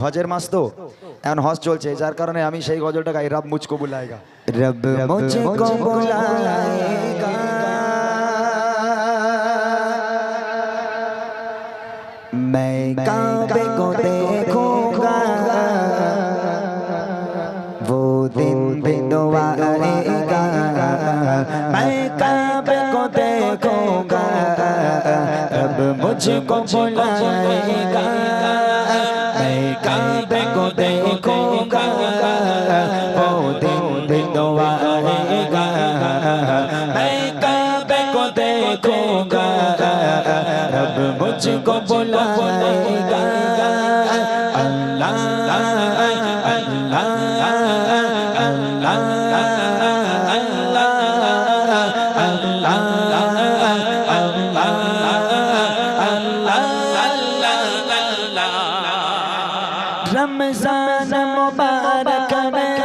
হজের মাস তো এখন হজ চলছে যার কারণে আমি সেই গজলটা গাই রব মুঝকো বুলায়েগা रब मुझको बुलाएगा मैं काबे को देखूंगा वो दिन भी आएगा मैं काबे को देखूंगा रब मुझको बुलाएगा কাঁদে গো দেখো গা বহুদিন বিধবা হে গা কাঁদে গো দেখো গা রব মুঝকো বুলায়েগা আল্লাহ रमजान मुबारक में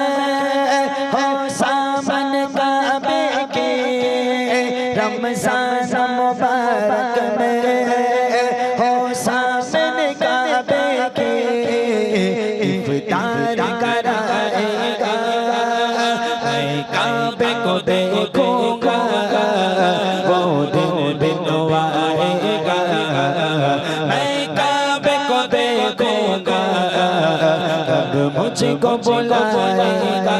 हो सामन काबे के रमजान मुबारक में हो सामन काबे के इफ्तार कराएगा मैं काबे को देखूंगा वो दिन दिन आएगा रब मुझको बुलाएगा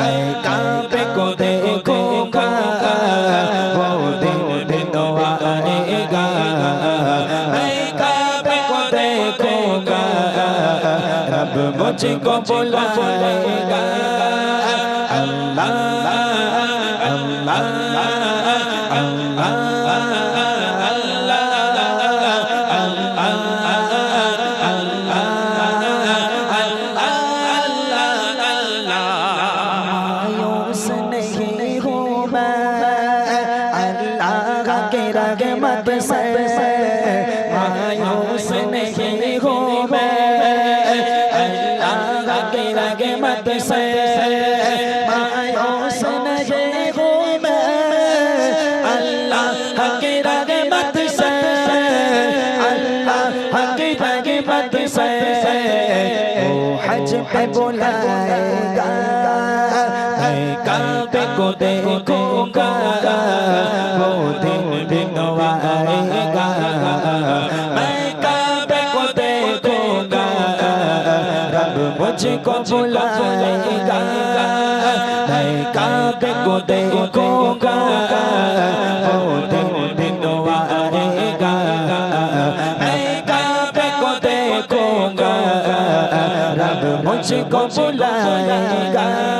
मैं काबे को देखूंगा वो दिन दिन आएगा मैं काबे को देखूंगा रब मुझको बुलाएगा अल्लाह अल्लाह अल्लाह के रहमत से मायूस नहीं हूँ मैं अल्लाह के रहमत से मायूस नहीं हूँ मैं अल्लाह के रहमत से अल्लाह की रहमत से वो हज पे बुलाएगा मैं काबे को देखूंगा वो दिन दिन आएगा मैं काबे को देखूंगा रब मुझको बुलाएगा मैं काबे को देखूंगा वो दिन दिन आएगा मैं काबे को देखूंगा रब मुझको बुलाएगा अल्लाह